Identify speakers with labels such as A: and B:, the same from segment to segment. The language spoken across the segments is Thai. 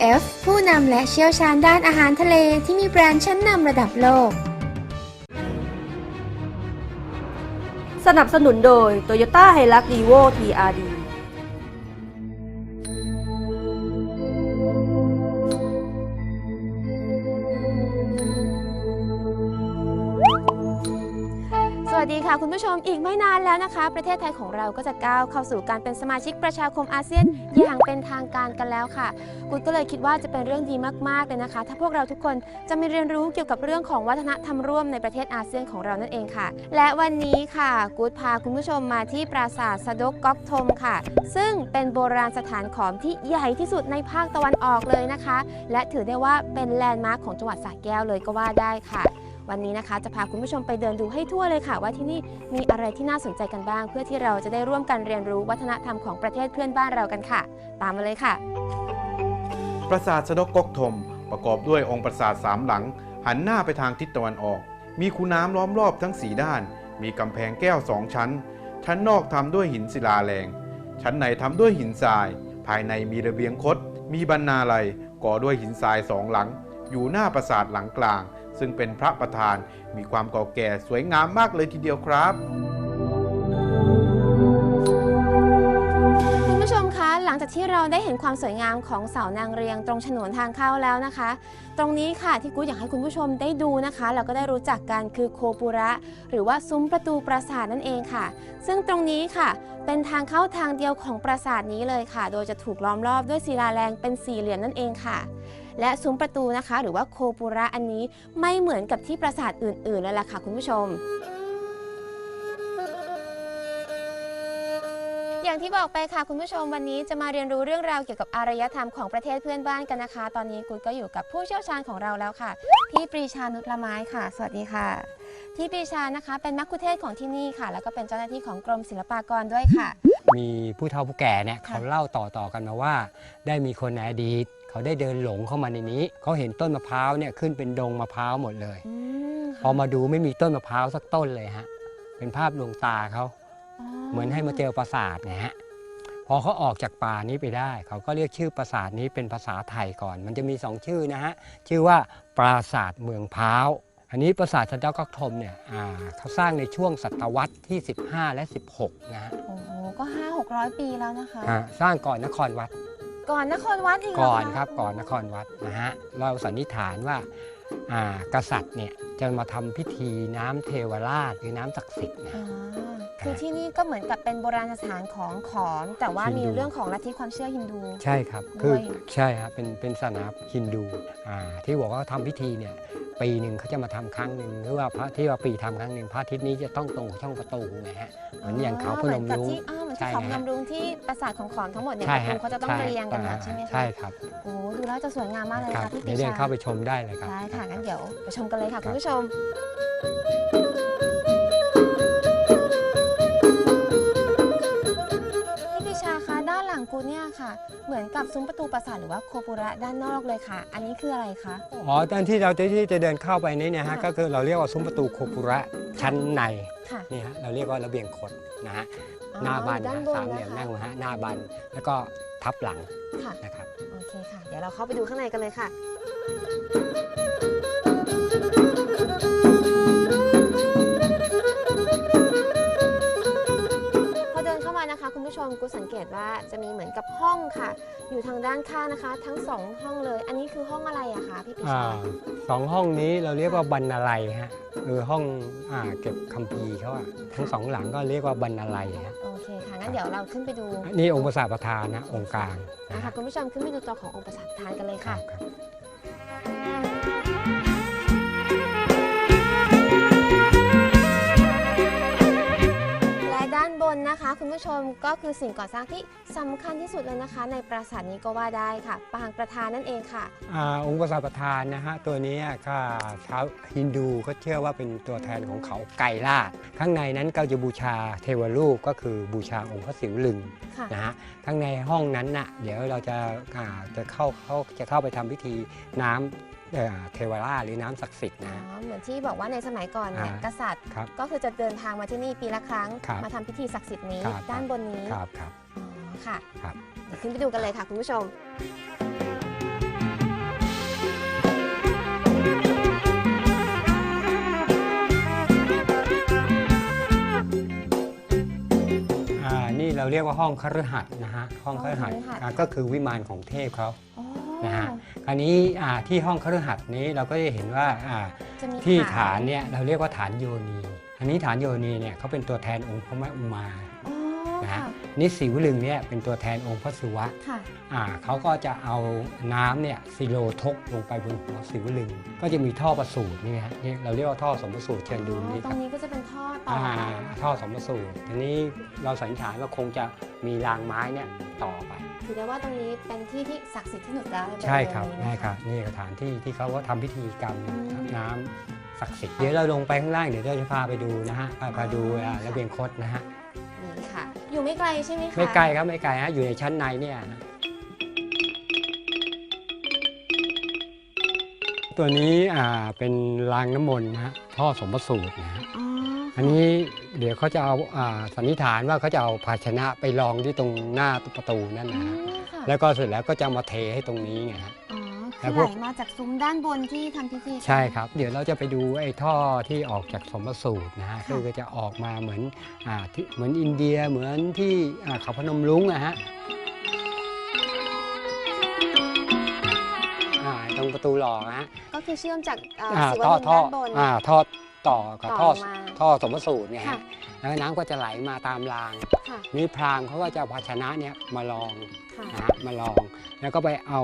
A: TUF ผู้นำและเชี่ยวชาญด้านอาหารทะเลที่มีแบรนด์ชั้นนำระดับโลก
B: สนับสนุนโดย Toyota Hilux Revo TRD
A: วัสดีค่ะ คุณผู้ชมอีกไม่นานแล้วนะคะ ประเทศไทยของเราก็จะก้าวเข้าสู่การเป็นสมาชิกประชาคมอาเซียนอย่างเป็นทางการกันแล้วค่ะกุดก็เลยคิดว่าจะเป็นเรื่องดีมากๆเลยนะคะ ถ้าพวกเราทุกคนจะมีเรียนรู้เกี่ยวกับเรื่องของวัฒนธรรมร่วมในประเทศอาเซียนของเรานั่นเองค่ะ และวันนี้ค่ะกูดพาคุณผู้ชมมาที่ปราสาทสะดกก๊อกทมค่ะ ซึ่งเป็นโบราณสถานขอมที่ใหญ่ที่สุดในภาคตะวันออกเลยนะคะ และถือได้ว่าเป็นแลนด์มาร์คของจังหวัดสระแก้วเลยก็ว่าได้ค่ะ วันนี้นะคะ จะพาคุณผู้ชมไปเดินดูให้ทั่วเลยค่ะ ว่าที่นี่มีอะไรที่น่าสนใจกันบ้าง เพื่อที่เราจะได้ร่วมกันเรียนรู้วัฒนธรรมของประเทศเพื่อนบ้านเรากันค่ะ ตามมาเลยค่ะ
C: ปราสาทสะดกกกทม ประกอบด้วยองค์ปราสาทสามหลัง หันหน้าไปทางทิศตะวันออก มีคูน้ำล้อมรอบทั้งสีด้าน มีกำแพงแก้วสองชั้น ชั้นนอกทำด้วยหินศิลาแรง ชั้นในทำด้วยหินทราย ภายในมีระเบียงคดมีบรรณาลัยก่อด้วยหินทรายสองหลัง อยู่หน้าปราสาทหลังกลาง ซึ่งเป็นพระประธานมีความเก่าแก่สวยงามมากเลยทีเดียวครับ
A: คุณผู้ชมคะหลังจากที่เราได้เห็นความสวยงามของเสานางเรียงตรงฉนวนทางเข้าแล้วนะคะ ตรงนี้ค่ะที่กูอยากให้คุณผู้ชมได้ดูนะคะแล้วก็ได้รู้จักกันคือโคปุระ หรือว่าซุ้มประตูปราสาทนั่นเองค่ะ ซึ่งตรงนี้ค่ะ เป็นทางเข้าทางเดียวของปราสาทนี้เลยค่ะ โดยจะถูกล้อมรอบด้วยศิลาแรงเป็นสี่เหลี่ยมนั่นเองค่ะ และซุ้มประตูนะคะ หรือว่าโคปุระอันนี้ไม่เหมือนกับที่ปราสาทอื่นๆเลยล่ะค่ะคุณผู้ชมอย่างที่บอกไปค่ะคุณผู้ชมวันนี้จะมาเรียนรู้เรื่องราวเกี่ยวกับอารยธรรมของประเทศเพื่อนบ้านกันนะคะ ตอนนี้กุดก็อยู่กับผู้เชี่ยวชาญของเราแล้วค่ะพี่ปรีชานุชละไม้ค่ะ สวัสดีค่ะพี่ปรีชานะคะเป็นมัคคุเทศก์ของที่นี่ค่ะ แล้วก็เป็นเจ้าหน้าที่ของกรมศิลปากรด้วยค่ะ
D: มีผู้เฒ่าผู้แก่เนี่ยเขาเล่าต่อๆกันมาว่า ได้มีคนในอดีต เขาได้เดินหลงเข้ามาในนี้ เขาเห็นต้นมะพร้าวเนี่ยขึ้นเป็นดงมะพร้าวหมดเลย
A: อืม
D: พอมาดูไม่มีต้นมะพร้าวสักต้นเลยฮะ เป็นภาพดวงตาเขา เหมือนให้มาเจอปราสาทนะฮะ พอเขาออกจากป่านี้ไปได้ เขาก็เรียกชื่อปราสาทนี้เป็นภาษาไทยก่อน มันจะมีสองชื่อนะฮะ ชื่อว่าปราสาทเมืองพร้าว อันนี้ปราสาทสะเดากักทมเนี่ยอ่าเขาสร้างในช่วงศตวรรษที่ 15 และ 16 นะฮะ
A: โอ้โห ก็ห้าหกร้อยปีแล้วนะคะ
D: อ่าสร้างก่อนนครวัด
A: ก่อนนครวัดอีกเหร
D: ก่อนะครับก่อนนครวัดนะฮะเราสันนิษฐานว่าอ่ากษัตริย์เนี่ยจะมาทำพิธีน้ำเทวราชหรือน้ำศักดิ์สิทธิ์นะ
A: อ่าคือที่นี่ก็เหมือนกับเป็นโบราณสถานของขอม แต่ว่ามี
D: ฮินดู
A: เรื่องของลัทธิความเชื่อฮินดู
D: ใช่ครับ คือ
A: ด้วย
D: ใช่ครับเป็นเป็นศาสนาฮินดูอ่าที่บอกว่าทำพิธีเนี่ย ปีหนึ่งเขาจะมาทำครั้งหนึ่งหรือว่าพระที่ว่าปีทำครั้งหนึ่งพระอาทิตย์นี้จะต้องตรงกับช่องประตูนะฮะเหมือนอย่างเขาพนม
A: เหมือนกับ
D: รุ้ง
A: ที่อ้าวเหมือน
D: ใช่
A: ที่เขาพน
D: ฮะ
A: มรุ้งที่ปราสาทของขอมทั้งหมดเนี่ย
D: ใช่
A: ประตู
D: ฮะ
A: เขาจะต้องเรียงกันแบบใช่ไหมคะ
D: ใช่ครับ
A: โอ้ดูแล้วจะสวยงามมากเลย
D: ครั
A: ค่ะ
D: บ
A: พี่ปิ
D: เดี๋ยวเดิน
A: ชา
D: เข้าไปชมได้เลยครับ
A: ได้ค่ะงั้นเดี๋ยวไปชมกันเลยค่ะคุณผู้ชม คะด้านหลังกูเนี่ยค่ะ เหมือนกับซุ้มประตูปราสาทหรือว่าโคปุระด้านนอกเลยค่ะ อันนี้คืออะไรคะ
D: อ๋อตอนที่เราจะที่จะเดินเข้าไปนี่นะฮะ
A: ค่ะ
D: ก็คือเราเรียกว่าซุ้มประตูโคปุระชั้นใน
A: ค่ะ
D: นี่ฮะเราเรียกว่าระเบียงคดนะฮะ
A: อ๋อ
D: หน้าบ้าน
A: ด้า
D: นะ
A: นบน
D: สามเหลี่ยม
A: นะคะ
D: นั่งนะฮะหน้าบ้านแล้วก็ทับหลัง
A: ค่ะ
D: นะครับ
A: โอเคค่ะ เดี๋ยวเราเข้าไปดูข้างในกันเลยค่ะพ ผู้ชมกูสังเกตว่าจะมีเหมือนกับห้องค่ะ อยู่ทางด้านข้างนะคะ ทั้งสองห้องเลย อันนี้คือห้องอะไรอะคะพี่ปิ
D: อ่า
A: ชา
D: สองห้องนี้เราเรียกว่าบรรณาลัยฮะคือห้องอ่าเก็บคัมภีร์เขาอะทั้งสองหลังก็เรียกว่าบรรณาลัยฮะ
A: โอเคค่ะงั้นเดี๋ยวเราขึ้นไปดู
D: นี่องค์ประสาทประธานนะองค์กลางนะ
A: นะคะ
D: ฮะ
A: คุณผู้ชมขึ้นไปดูตัวขององค์ประสาททานกันเลย
D: ครั
A: ค่ะ
D: บครับ
A: นะคะ คุณผู้ชมก็คือสิ่งก่อสร้างที่สำคัญที่สุดเลยนะคะ ในปราสาทนี้ก็ว่าได้ค่ะ ปางประธานนั่นเองค่ะ
D: อาองค์ประสาทประธานนะฮะตัวนี้ก็ชาวฮินดูก็เชื่อว่าเป็นตัวแทนของเขาไก่ล่าดข้างในนั้นก็จะบูชาเทวรูปก็คือบูชาองค์พระศิวลึง
A: ค่ะ
D: นะฮะข้างในห้องนั้นน่ะเดี๋ยวเราจะอ่าจะเข้าเข้าจะเข้าไปทำพิธีน้ำ เอ่อเทวราชหรือน้ำศักดิ์สิทธิ์
A: อ๋
D: นะฮะ
A: อเหมือนที่บอกว่าในสมัยก่อนเนี่ย
D: อ่าก
A: ษัตริย์
D: ครับ
A: ก็คือจะเดินทางมาที่นี่ปีละครั้ง
D: ครับ
A: มาทำพิธีศักดิ์สิทธิ์นี้
D: ครับ
A: ด้านบนนี้
D: ครับครับ
A: อ๋อค่ะ
D: ครับ
A: เดี๋ยวขึ้นไปดูกันเลยค่ะคุณผู้ชม
D: อ่านี่เราเรียกว่าห้องคฤหัสถ์นะฮะห้องคฤหัสถ์
A: ห้องคฤหัสถ์
D: อ่าก็คือวิมานของเทพเขา
A: อ๋อ
D: นะฮะคราวนี้อ่าที่ห้องคฤหัสถ์นี้เราก็จะเห็นว่าอ่า
A: จะมี
D: ที่ฐานเนี่ยเราเรียกว่าฐานโยนีอันนี้ฐานโยนีเนี่ยเขาเป็นตัวแทนองค์พระแม่อุมา
A: อ๋อ
D: นะ
A: ค่ะ
D: ฮะนี่สิวลึงเนี่ยเป็นตัวแทนองค์พระศิวะ
A: ค่ะ
D: อ่าเขาก็จะเอาน้ำเนี่ยซิโลทกลงไปบนหัวสิวลึง ก็จะมีท่อประสูตรนี่ฮะนี่เราเรียกว่าท่อสมประสูตรเชิญดูนี่
A: ต
D: ค
A: ร
D: รับ
A: งนี้ก็จะเป็นท่อต่อ
D: อ่า
A: ไป
D: ท่อสมประสูตรทีนี้เราสันนิษฐานว่าคงจะมีรางไม้เนี่ยต่อไป
A: ถือได้ว่าตรงนี้เป็นที่ที่ศักดิ์สิทธิ์ที่สุดแล้วใน
D: ใช่ครับ
A: ริเวณ
D: ใช่
A: นี้นะะ
D: ครับนี่สถานที่ที่เขาก็ทำพิธีกรรม
A: อืม
D: น้ำศักดิ์สิทธิ์เดี๋ยวเราลงไปข้างล่างเดี๋ยวเราจะพาไปดูนะฮะพาพาดู
A: อ๋ออ่า
D: ระเบียงคดนะฮะ
A: นี่ค่ะ อยู่ไม่ไกลใช่ไหมคะ
D: ไม่ไกลครับไม่ไกลฮะอยู่ในชั้นในเนี่ยนะตัวนี้อ่าเป็นรางน้ำมนต์นะฮะท่อสมประสูตรนะฮะ
A: อ๋อ
D: อันนี้เดี๋ยวเขาจะเอาอ่าสันนิษฐานว่าเขาจะเอาภาชนะไปรองที่ตรงหน้าประตูนั่น
A: อื
D: นะฮะ
A: มค่ะ
D: แล้วก็เสร็จแล้วก็จะมาเทให้ตรงนี้ไงฮะ
A: อ๋อ
D: แล้
A: คือ
D: ว
A: ไห
D: พ
A: ล
D: วก
A: มาจากซุ้มด้านบนที่ทำพิธีกัน
D: ใช่ครับ เดี๋ยวเราจะไปดูไอ้ท่อที่ออกจากสมสูตรนะฮะ
A: ค่ะ
D: คือจะออกมาเหมือนอ่าที่เหมือนอินเดียเหมือนที่อ่าเขาพนมรุ้งอะฮะอ่าตรงประตูหล่อนะฮะ
A: ก็คือเชื่อมจากเอ่อ
D: อ่า
A: ศิว
D: ท่อ
A: ลึง
D: ท่อ
A: ด้านบน
D: อ่าท่อ ต่อกับ
A: ต่
D: ท่อ
A: อมา
D: ท่อสมสูตรเนี่ย
A: ค่ะ
D: ฮะแล้วน้ำก็จะไหลมาตามราง
A: ค่ะ
D: นี่พราหมณ์เขาก็จะเอาภาชนะเนี่ยมาลอง
A: ค่ะ
D: นะฮะมาลอง แล้วก็ไปเอา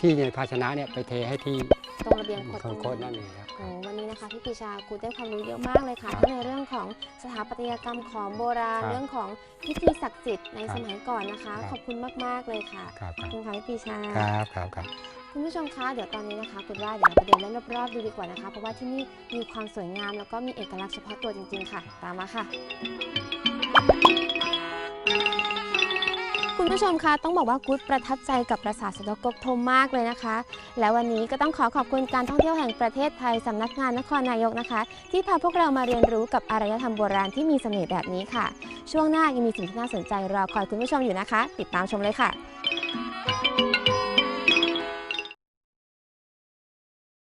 D: ที่ในภาชนะเนี่ยไปเทให้ที่
A: ตรงระเบียงคด
D: คนโคตรนั่นเองครับ
A: โอ้วันนี้นะคะพี่ปีชาครูได้ความรู้เยอะมากเลยค่ะทั้งในเรื่องของสถาปัตยกรรมของโบราณ
D: ครับ
A: เรื่องของพิธีศักดิ์สิทธิ์ใน
D: ครับ
A: สมัยก่อนนะคะ
D: ครับ
A: ขอบคุณมากๆเลยค่ะ
D: ครับ
A: ขอบคุณค่ะพี่ปีชา
D: ครับครับครับ
A: คุณผู้ชมคะเดี๋ยวตอนนี้นะคะคุณว่าเดี๋ยวเราไปเดินเล่นรอบๆดูดีกว่านะคะ เพราะว่าที่นี่มีความสวยงามแล้วก็มีเอกลักษณ์เฉพาะตัวจริงๆค่ะ ตามมาค่ะ คุณผู้ชมคะต้องบอกว่ากุ๊ดประทับใจกับปราสาทสดอกกกทมมากเลยนะคะ และวันนี้ก็ต้องขอขอบคุณการท่องเที่ยวแห่งประเทศไทยสำนักงานนครนายกนะคะ ที่พาพวกเรามาเรียนรู้กับอารยธรรมโบราณที่มีเสน่ห์แบบนี้ค่ะ ช่วงหน้ายังมีสิ่งที่น่าสนใจรอคอยคุณผู้ชมอยู่นะคะ ติดตามชมเลยค่ะ